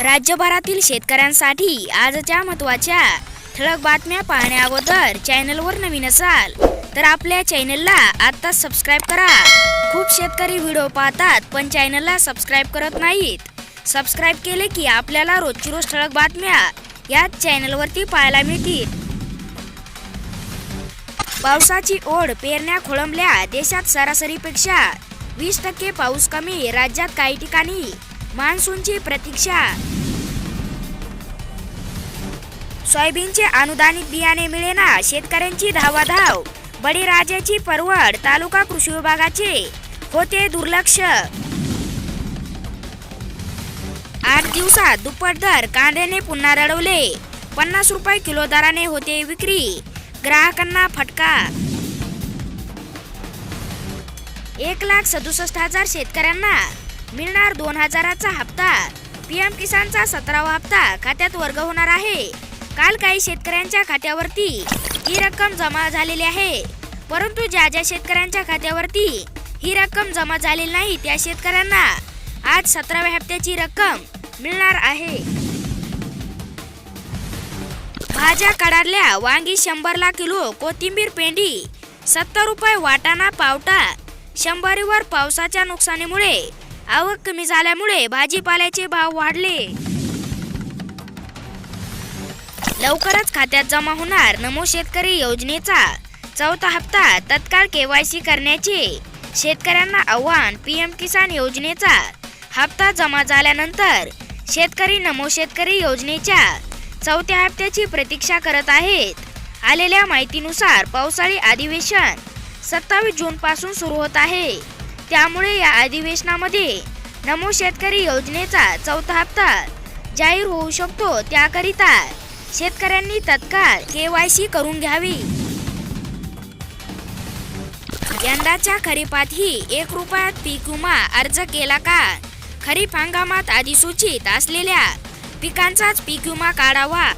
राज्यभरातील शेतकऱ्यांसाठी आजच्या महत्त्वाच्या ठळक बातम्या पाहण्या अगोदर चॅनलवर नवीन असाल तर आपल्या चॅनलला आत्ताच सबस्क्राईब करा. खूप शेतकरी व्हिडिओ पाहतात पण चॅनलला सबस्क्राईब करत नाहीत. सबस्क्राईब केले की आपल्याला रोजची रोज ठळक बातम्या याच चॅनलवरती पाहायला मिळतील. पावसाची ओढ पेरण्या खोळंबल्या देशात सरासरीपेक्षा वीस टक्के पाऊस कमी राज्यात काही ठिकाणी मान्सूनची प्रतीक्षा. सोयाबीनचे अनुदानित बियाणे मिळेना शेतकऱ्यांची धावाधाव. बळीराजाची परवड तालुका कृषी विभागाचे. होते दुर्लक्ष. आठ दिवसात दुप्पट दर कांद्याने पुन्हा रडवले. पन्नास रुपये किलो दराने होते विक्री. ग्राहकांना फटका. एक लाख सदुसष्ट हजार शेतकऱ्यांना. मिळणार दोन हजाराचा हप्ता. पीएम किसानचा सतरावा हप्ता खात्यात वर्ग होणार आहे. काल काही शेतकऱ्यांच्या खात्यावरती ही रक्कम जमा झालेली आहे. परंतु ज्या ज्या शेतकऱ्यांच्या खात्यावरती ही रक्कम जमा झालेली नाही त्या शेतकऱ्यांना आज सतराव्या हप्त्याची रक्कम मिळणार आहे. भाज्या कडारल्या वांगी शंभरला किलो कोथिंबीर पेंडी सत्तर रुपये वाटाणा पावटा शंभरीवर पावसाच्या नुकसानीमुळे आवक कमी झाल्यामुळे भाजीपाल्याचे भाव वाढले. लवकरच खात्यात जमा होणार नमो शेतकरी योजनेचा चौथा हप्ता तत्काळ केवायसी करण्याचे. शेतकऱ्यांना आव्हान पीएम किसान योजनेचा हप्ता जमा झाल्यानंतर शेतकरी नमो शेतकरी योजनेच्या चौथ्या हप्त्याची प्रतीक्षा करत आहेत. आलेल्या माहितीनुसार पावसाळी अधिवेशन सत्तावीस जून पासून सुरू होत आहे. त्यामुळे या अधिवेशनामध्ये नमो शेतकरी योजनेचा चौथा हप्ता जाहीर होऊ शकतो त्याकरिता शेतकऱ्यांनी तत्काळ के वाय सी करून घ्यावी. यंदाच्या खरीपातही एक रुपयात पीक विमा अर्ज केला का? खरीप हंगामात अधिसूचित असलेल्या पिकांचाच पीक विमा काढावा